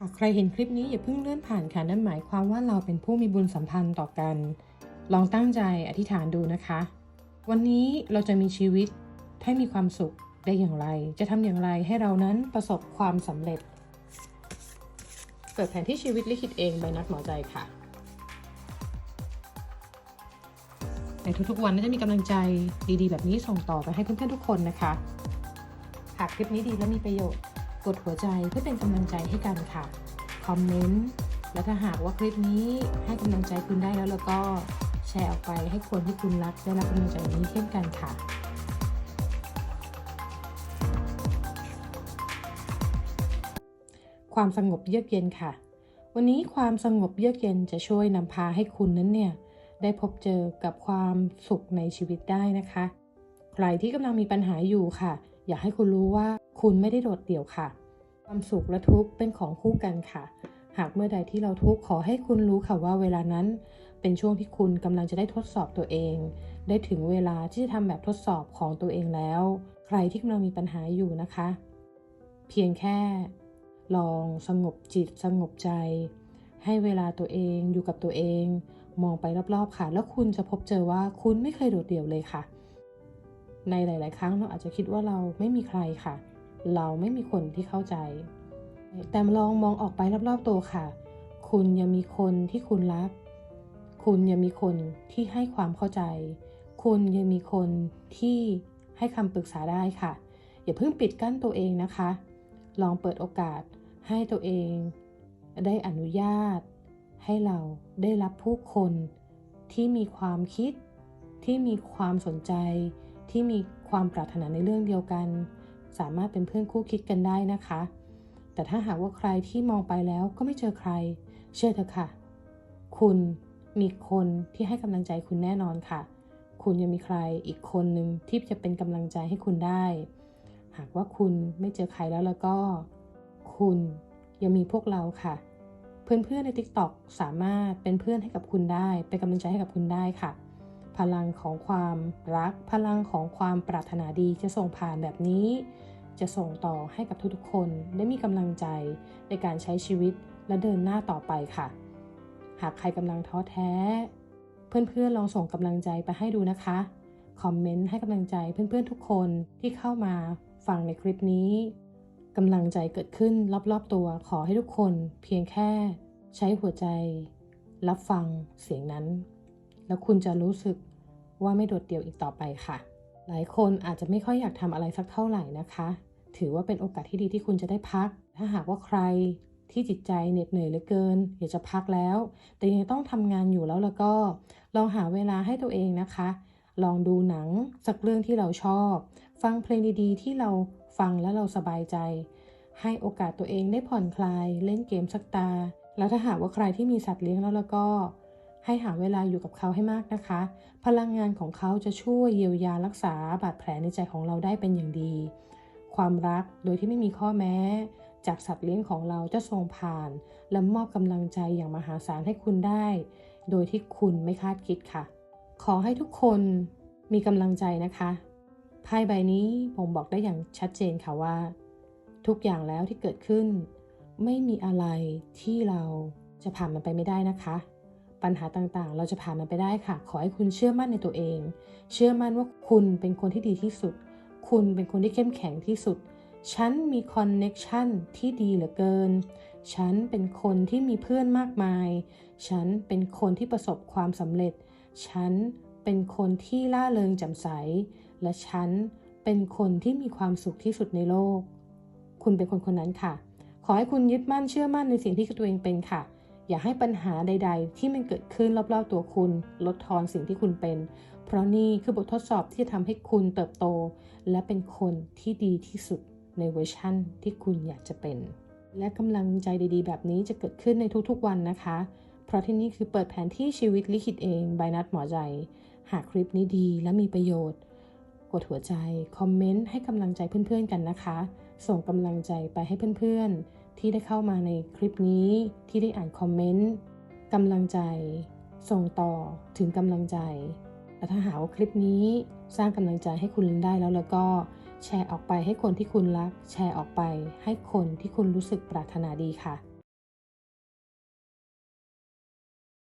หากใครเห็นคลิปนี้อย่าเพิ่งเลื่อนผ่านค่ะนั่นหมายความว่าเราเป็นผู้มีบุญสัมพันธ์ต่อกัน ลองตั้งใจอธิษฐานดูนะคะ วันนี้เราจะมีชีวิตให้มีความสุขได้อย่างไร จะทำอย่างไรให้เรานั้นประสบความสำเร็จ เปิดแผนที่ชีวิตลิขิตเองใบนัดหมอใจค่ะ ในทุกๆวันน่าจะมีกำลังใจดีๆ แบบนี้ส่งต่อไปให้เพื่อนๆทุกคนนะคะ หากคลิปนี้ดีและมีประโยชน์ กดหัวใจเพื่อเป็นกำลังใจให้กันค่ะ คอมเมนต์ และถ้าหากว่าคลิปนี้ให้กำลังใจคุณได้แล้วแล้วก็แชร์ออกไปให้คนที่คุณรักได้รับกำลังใจนี้เช่นกันค่ะความสงบเยือกเย็นค่ะ วันนี้ความสงบเยือกเย็นจะช่วยนำพาให้คุณนั้นเนี่ยได้พบเจอกับความสุขในชีวิตได้นะคะ ใครที่กำลังมีปัญหาอยู่ค่ะ อยากให้คุณรู้ว่าคุณไม่ได้โดดเดี่ยวค่ะ ความสุขและทุกข์เป็นของคู่กันค่ะ หากเมื่อใดที่เราทุกข์ขอให้คุณรู้ค่ะว่าเวลานั้น เป็นช่วงที่คุณกำลังจะได้ทดสอบตัวเอง ได้ถึงเวลาที่จะทำแบบทดสอบของตัวเองแล้ว ใครที่กำลังมีปัญหาอยู่นะคะ เพียงแค่ ลองสงบจิตสงบใจ ให้เวลาตัวเองอยู่กับตัวเอง มองไปรอบๆค่ะ แล้วคุณจะพบเจอว่าคุณไม่เคยโดดเดี่ยวเลยค่ะ ในหลาย ๆ ครั้งเราอาจจะคิดว่าเราไม่มีใครค่ะ เราไม่มีคนที่เข้าใจ แต่ลองมองออกไปรอบ ๆ ตัวค่ะ คุณยังมีคนที่คุณรัก คุณยังมีคนที่ให้ความเข้าใจ คุณยังมีคนที่ให้คำปรึกษาได้ค่ะ อย่าเพิ่งปิดกั้นตัวเองนะคะ ลองเปิดโอกาสให้ตัวเอง ได้อนุญาต ให้เราได้รับผู้คนที่มีความคิดที่มีความสนใจ ที่มีความปรารถนาในเรื่องเดียวกัน สามารถเป็นเพื่อนคู่คิดกันได้นะคะ แต่ถ้าหากว่าใครที่มองไปแล้วก็ไม่เจอใคร เชื่อเถอะค่ะ คุณมีคนที่ให้กำลังใจคุณแน่นอนค่ะ คุณยังมีใครอีกคนหนึ่งที่จะเป็นกำลังใจให้คุณได้ หากว่าคุณไม่เจอใครแล้วแล้วก็ คุณยังมีพวกเราค่ะ เพื่อนๆใน TikTok สามารถเป็นเพื่อนให้กับคุณได้ เป็นกำลังใจให้กับคุณได้ค่ะ พลังของความรัก พลังของความปรารถนาดีจะส่งผ่านแบบนี้ จะส่งต่อให้กับทุกๆคนได้มีกำลังใจในการใช้ชีวิตและเดินหน้าต่อไปค่ะ หากใครกำลังท้อแท้ เพื่อนๆลองส่งกำลังใจไปให้ดูนะคะ คอมเมนต์ให้กำลังใจเพื่อนๆทุกคนที่เข้ามาฟังในคลิปนี้กำลังใจเกิดขึ้นรอบๆตัวขอให้ทุกคนเพียงแค่ใช้หัวใจ รับฟังเสียงนั้น แล้วคุณจะรู้สึกว่าไม่โดดเดี่ยวอีกต่อไปค่ะ หลายคนอาจจะไม่ค่อยอยากทำอะไรสักเท่าไหร่นะคะ ถือว่าเป็นโอกาสที่ดีที่คุณจะได้พัก ถ้าหากว่าใครที่จิตใจเหน็ดเหนื่อยเหลือเกินอยากจะพักแล้ว แต่ยังต้องทำงานอยู่แล้วแล้วก็ลองหาเวลาให้ตัวเองนะคะ ลองดูหนังสักเรื่องที่เราชอบ ฟังเพลงดีๆ ที่เราฟังแล้วเราสบายใจ ให้โอกาสตัวเองได้ผ่อนคลาย เล่นเกมสักตา แล้วถ้าหากว่าใครที่มีสัตว์เลี้ยงแล้วแล้วก็ ให้หาเวลาอยู่กับเขาให้มากนะคะ พลังงานของเขาจะช่วยเยียวยารักษาบาดแผลในใจของเราได้เป็นอย่างดี ความรักโดยที่ไม่มีข้อแม้ จากสัตว์เลี้ยงของเราจะส่งผ่าน และมอบกำลังใจอย่างมหาศาลให้คุณได้ โดยที่คุณไม่คาดคิดค่ะ ขอให้ทุกคนมีกำลังใจนะคะไพ่ใบนี้ผมบอกได้อย่างชัดเจนค่ะว่า ทุกอย่างแล้วที่เกิดขึ้น ไม่มีอะไรที่เราจะผ่านมันไปไม่ได้นะคะ ปัญหาต่างๆ เราจะผ่านมันไปได้ค่ะ ขอให้คุณเชื่อมั่นในตัวเอง เชื่อมั่นว่าคุณเป็นคนที่ดีที่สุด คุณเป็นคนที่เข้มแข็งที่สุด ฉันมีคอนเน็กชันที่ดีเหลือเกิน ฉันเป็นคนที่มีเพื่อนมากมาย ฉันเป็นคนที่ประสบความสำเร็จ ฉันเป็นคนที่ล่าเริงแจ่มใส และฉันเป็นคนที่มีความสุขที่สุดในโลก คุณเป็นคนคนนั้นค่ะ ขอให้คุณยึดมั่นเชื่อมั่นในสิ่งที่ตัวเองเป็นค่ะ อย่าให้ปัญหาใด ๆ ที่มันเกิดขึ้นรอบๆตัวคุณ ลดทอนสิ่งที่คุณเป็น เพราะนี่คือบททดสอบที่จะทำให้คุณเติบโต และเป็นคนที่ดีที่สุดในเวอร์ชั่นที่คุณอยากจะเป็น และกำลังใจดีๆ แบบนี้จะเกิดขึ้นในทุกๆวันนะคะ เพราะที่นี่คือเปิดแผนที่ชีวิตลิขิตเองใบนัดหมอใจ หากคลิปนี้ดีและมีประโยชน์ กดหัวใจ คอมเมนต์ให้กำลังใจเพื่อนๆกันนะคะ ส่งกำลังใจไปให้เพื่อนๆ ที่ได้เข้ามาในคลิปนี้ที่ได้อ่านคอมเมนต์กำลังใจ ส่งต่อถึงกำลังใจและถ้าหาว่าคลิปนี้สร้างกำลังใจให้คุณได้แล้วแล้วก็แชร์ออกไปให้คนที่คุณรัก แชร์ออกไปให้คนที่คุณรู้สึกปรารถนาดีค่ะ